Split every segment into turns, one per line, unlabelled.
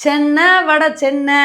சென்னை வட சென்னை.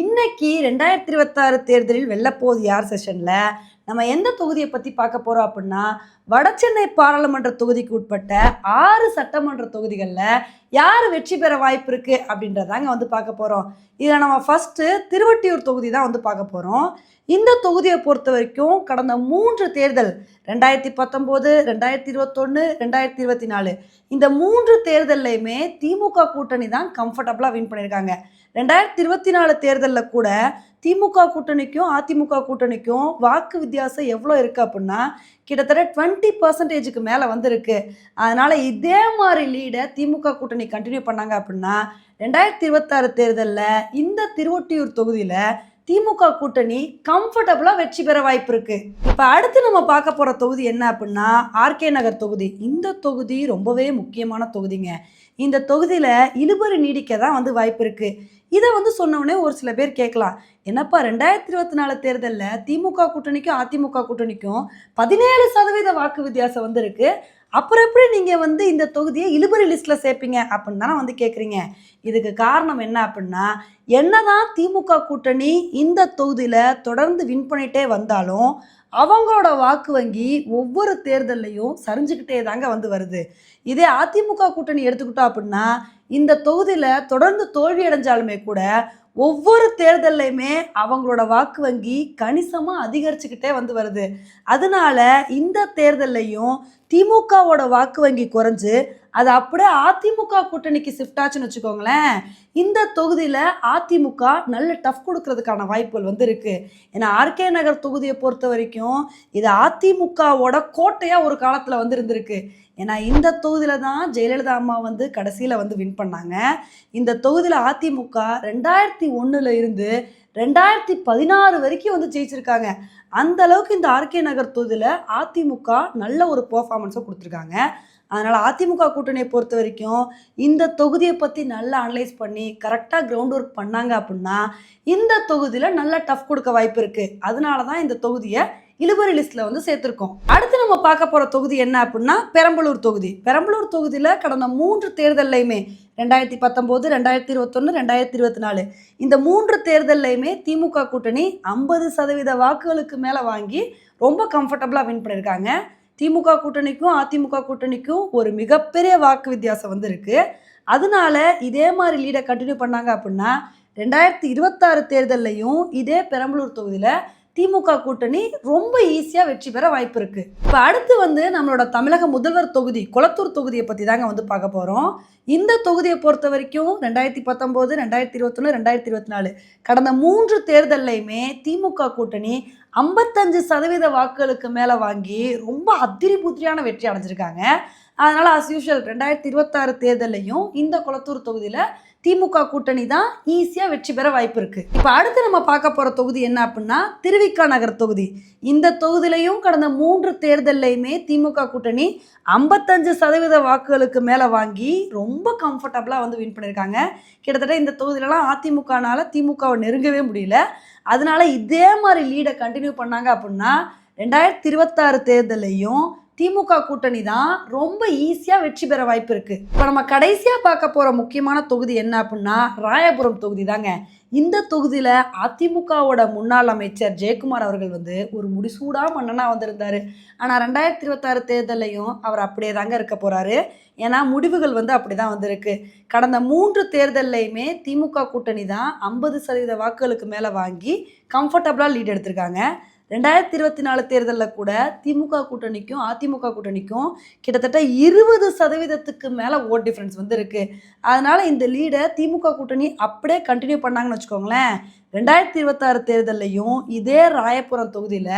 இன்னைக்கு ரெண்டாயிரத்தி இருபத்தாறு தேர்தலில் வெல்லப்போகுது யார் செஷனில் நம்ம எந்த தொகுதியை பற்றி பார்க்க போகிறோம் அப்படின்னா வடசென்னை பாராளுமன்ற தொகுதிக்கு உட்பட்ட ஆறு சட்டமன்ற தொகுதிகளில் யார் வெற்றி பெற வாய்ப்பு இருக்குது அப்படின்றதாங்க வந்து பார்க்க போகிறோம் இதில் நம்ம ஃபஸ்ட்டு திருவட்டியூர் தொகுதி தான் வந்து பார்க்க போகிறோம் இந்த தொகுதியை பொறுத்த வரைக்கும் கடந்த மூன்று தேர்தல் ரெண்டாயிரத்தி பத்தொம்போது ரெண்டாயிரத்தி இருபத்தொன்று ரெண்டாயிரத்தி இருபத்தி நாலு இந்த மூன்று தேர்தல்லையுமே திமுக கூட்டணி தான் கம்ஃபர்டபுளாக வின் பண்ணியிருக்காங்க. ரெண்டாயிரத்தி இருபத்தி நாலு தேர்தலில் கூட திமுக கூட்டணிக்கும் அதிமுக கூட்டணிக்கும் வாக்கு வித்தியாசம் எவ்வளோ இருக்குது அப்படின்னா கிட்டத்தட்ட டுவெண்ட்டி பர்சன்டேஜுக்கு மேலே வந்திருக்கு. அதனால் இதே மாதிரி லீடை திமுக கூட்டணி கண்டினியூ பண்ணாங்க அப்படின்னா ரெண்டாயிரத்தி இருபத்தாறு தேர்தலில் இந்த திருவொட்டியூர் தொகுதியில் திமுக கூட்டணி கம்ஃபர்டபுளாக வெற்றி பெற வாய்ப்பு இருக்கு. இப்போ அடுத்து நம்ம பார்க்க போகிற தொகுதி என்ன அப்படின்னா ஆர்கே நகர் தொகுதி. இந்த தொகுதி ரொம்பவே முக்கியமான தொகுதிங்க. இந்த தொகுதியில் இழுபறி நீடிக்க தான் வந்து வாய்ப்பு இருக்கு. இதை வந்து சொன்னோடனே ஒரு சில பேர் கேட்கலாம். என்னப்பா ரெண்டாயிரத்தி இருபத்தி நாலு தேர்தலில் திமுக கூட்டணிக்கும் அதிமுக கூட்டணிக்கும் பதினேழு சதவீத வாக்கு வித்தியாசம் வந்திருக்கு. அப்புறம் எப்படி நீங்கள் வந்து இந்த தொகுதியை இழுபறி லிஸ்ட்டில் சேர்ப்பீங்க அப்படின்னு தானே வந்து கேட்குறீங்க இதுக்கு காரணம் என்ன அப்படின்னா என்னதான் திமுக கூட்டணி இந்த தொகுதியில் தொடர்ந்து வின் பண்ணிகிட்டே வந்தாலும் அவங்களோட வாக்கு வங்கி ஒவ்வொரு தேர்தல்லையும் சரிஞ்சுக்கிட்டே தாங்க வந்து வருது. இதே அதிமுக கூட்டணி எடுத்துக்கிட்டோம் அப்படின்னா இந்த தொகுதியில் தொடர்ந்து தோல்வி அடைஞ்சாலுமே கூட ஒவ்வொரு தேர்தல்லையுமே அவங்களோட வாக்கு வங்கி கணிசமாக அதிகரிச்சுக்கிட்டே வந்து வருது. அதனால இந்த தேர்தல்லையும் திமுகவோட வாக்கு வங்கி குறைஞ்சு அது அப்படியே அதிமுக கூட்டணிக்கு ஷிஃப்ட் ஆச்சுன்னு வச்சுக்கோங்களேன். இந்த தொகுதியில் அதிமுக நல்ல டஃப் கொடுக்கறதுக்கான வாய்ப்புகள் வந்து இருக்கு ஏன்னா ஆர்கே நகர் தொகுதியை பொறுத்த வரைக்கும் இது அதிமுகவோட கோட்டையாக ஒரு காலத்தில் வந்து இருந்திருக்கு ஏன்னா இந்த தொகுதியில் தான் ஜெயலலிதா அம்மா வந்து கடைசியில் வந்து வின் பண்ணாங்க. இந்த தொகுதியில் அதிமுக ரெண்டாயிரத்தி ஒன்றில் இருந்து ரெண்டாயிரத்தி பதினாறு வரைக்கும் வந்து ஜெயிச்சிருக்காங்க. அந்த அளவுக்கு இந்த ஆர்கே நகர் தொகுதியில் அதிமுக நல்ல ஒரு பர்ஃபார்மன்ஸை கொடுத்துருக்காங்க. அதனால் அதிமுக கூட்டணியை பொறுத்த வரைக்கும் இந்த தொகுதியை பற்றி நல்லா அனலைஸ் பண்ணி கரெக்டாக கிரவுண்ட் ஒர்க் பண்ணாங்க அப்படின்னா இந்த தொகுதியில் நல்ல டஃப் கொடுக்க வாய்ப்பு இருக்குது அதனால தான் இந்த தொகுதியை இழுபறி லிஸ்ட்டில் வந்து சேர்த்துருக்கோம். அடுத்து நம்ம பார்க்க போகிற தொகுதி என்ன அப்படின்னா பெரம்பலூர் தொகுதி. பெரம்பலூர் தொகுதியில் கடந்த மூன்று தேர்தல்லையுமே ரெண்டாயிரத்தி பத்தொம்போது ரெண்டாயிரத்தி இருபத்தொன்று ரெண்டாயிரத்தி இருபத்தி நாலு இந்த மூன்று தேர்தல்லையுமே திமுக கூட்டணி ஐம்பது சதவீத வாக்குகளுக்கு மேலே வாங்கி ரொம்ப கம்ஃபர்டபுளாக வின் பண்ணியிருக்காங்க திமுக கூட்டணிக்கும் அதிமுக கூட்டணிக்கும் ஒரு மிகப்பெரிய வாக்கு வித்தியாசம் வந்து அதனால இதே மாதிரி லீடை கண்டினியூ பண்ணாங்க அப்படின்னா ரெண்டாயிரத்தி இருபத்தாறு தேர்தல்லையும் இதே பெரம்பலூர் தொகுதியில் திமுக கூட்டணி ரொம்ப ஈஸியாக வெற்றி பெற வாய்ப்பு இருக்கு. இப்போ அடுத்து வந்து நம்மளோட தமிழக முதல்வர் தொகுதி குளத்தூர் தொகுதியை பற்றி தாங்க வந்து பார்க்க போகிறோம் இந்த தொகுதியை பொறுத்த வரைக்கும் ரெண்டாயிரத்தி பத்தொம்போது ரெண்டாயிரத்தி இருபத்தொன்று ரெண்டாயிரத்தி இருபத்தி நாலு கடந்த மூன்று தேர்தல்லையுமே திமுக கூட்டணி ஐம்பத்தஞ்சு சதவீத வாக்குகளுக்கு மேலே வாங்கி ரொம்ப அத்திரி புத்திரியான வெற்றி அடைஞ்சிருக்காங்க. அதனால் அஸ் யூஷுவல் ரெண்டாயிரத்தி இருபத்தாறு தேர்தலையும் இந்த குளத்தூர் தொகுதியில் திமுக கூட்டணி தான் ஈஸியாக வெற்றி பெற வாய்ப்பு இருக்குது இப்போ அடுத்து நம்ம பார்க்க போகிற தொகுதி என்ன அப்படின்னா திருவிக்கா நகர் தொகுதி. இந்த தொகுதியிலையும் கடந்த மூன்று தேர்தல்லையுமே திமுக கூட்டணி ஐம்பத்தஞ்சு சதவீத வாக்குகளுக்கு மேலே வாங்கி ரொம்ப கம்ஃபர்டபுளாக வந்து வின் பண்ணியிருக்காங்க கிட்டத்தட்ட இந்த தொகுதியிலலாம் அதிமுகனால் திமுகவை நெருங்கவே முடியல. அதனால இதே மாதிரி லீடை கண்டினியூ பண்ணாங்க அப்படின்னா ரெண்டாயிரத்தி இருபத்தாறு தேர்தலையும் திமுக கூட்டணி தான் ரொம்ப ஈஸியாக வெற்றி பெற வாய்ப்பு இருக்குது இப்போ நம்ம கடைசியாக பார்க்க போகிற முக்கியமான தொகுதி என்ன அப்படின்னா ராயபுரம் தொகுதி தாங்க. இந்த தொகுதியில் அதிமுகவோட முன்னாள் அமைச்சர் ஜெயக்குமார் அவர்கள் வந்து ஒரு முடிசூடா மன்னனாக வந்திருந்தார். ஆனால் ரெண்டாயிரத்தி இருபத்தாறு தேர்தலையும் அவர் அப்படியே தாங்க இருக்க போகிறாரு ஏன்னா முடிவுகள் வந்து அப்படி தான் வந்திருக்கு. கடந்த மூன்று தேர்தல்லையுமே திமுக கூட்டணி தான் ஐம்பது சதவீத வாக்குகளுக்கு மேலே வாங்கி கம்ஃபர்டபுளாக லீட் எடுத்திருக்காங்க. ரெண்டாயிரத்தி இருபத்தி நாலு தேர்தலில் கூட திமுக கூட்டணிக்கும் அதிமுக கூட்டணிக்கும் கிட்டத்தட்ட இருபது சதவீதத்துக்கு மேலே ஓட் டிஃப்ரென்ஸ் வந்து இருக்குது அதனால் இந்த லீடை திமுக கூட்டணி அப்படியே கண்டினியூ பண்ணாங்கன்னு வச்சுக்கோங்களேன். ரெண்டாயிரத்தி இருபத்தாறு தேர்தல்லையும் இதே ராயபுரம் தொகுதியில்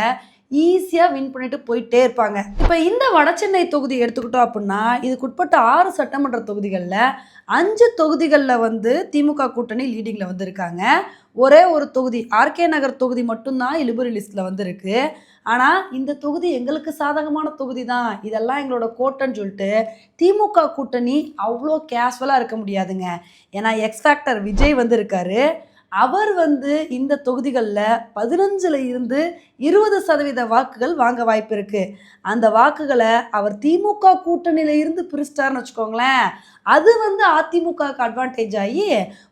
ஈஸியாக வின் பண்ணிட்டு போயிட்டே இருப்பாங்க. இப்போ இந்த வடசென்னை தொகுதி எடுத்துக்கிட்டோம் அப்படின்னா இதுக்குட்பட்ட ஆறு சட்டமன்ற தொகுதிகளில் அஞ்சு தொகுதிகளில் வந்து திமுக கூட்டணி லீடிங்கில் வந்து இருக்காங்க ஒரே ஒரு தொகுதி ஆர்கே நகர் தொகுதி மட்டும்தான் இழுபறி லிஸ்ட்டில் வந்திருக்கு. ஆனால் இந்த தொகுதி எங்களுக்கு சாதகமான தொகுதி தான். இதெல்லாம் எங்களோட கோட்டைன்னு சொல்லிட்டு திமுக கூட்டணி அவ்வளோ கேஷுவலாக இருக்க முடியாதுங்க. ஏன்னா எக்ஸ் ஃபேக்டர் விஜய் வந்து இருக்காரு அவர் வந்து இந்த தொகுதிகளில் பதினஞ்சில் இருந்து இருபது சதவீத வாக்குகள் வாங்க வாய்ப்பு இருக்குது அந்த வாக்குகளை அவர் திமுக கூட்டணியில் இருந்து பிரிச்சிட்டாருன்னு வச்சுக்கோங்களேன். அது வந்து அதிமுகவுக்கு அட்வான்டேஜ் ஆகி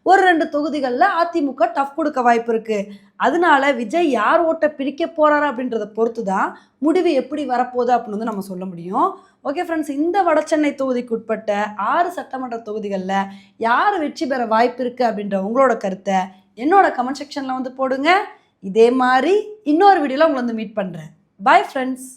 ஒரு ரெண்டு தொகுதிகளில் அதிமுக டஃப் கொடுக்க வாய்ப்பு இருக்குது அதனால விஜய் யார் ஓட்டை பிரிக்க போகிறாரு அப்படின்றத பொறுத்து தான் முடிவு எப்படி வரப்போகுது அப்படின்னு வந்து நம்ம சொல்ல முடியும். ஓகே ஃப்ரெண்ட்ஸ் இந்த வடசென்னை தொகுதிக்கு உட்பட்ட ஆறு சட்டமன்ற தொகுதிகளில் யார் வெற்றி பெற வாய்ப்பு இருக்குது அப்படின்ற உங்களோட கருத்தை என்னோட கமெண்ட் செக்ஷனில் வந்து போடுங்க. இதே மாதிரி இன்னொரு வீடியோவில் உங்களை வந்து மீட் பண்ணுறேன் பாய் ஃப்ரெண்ட்ஸ்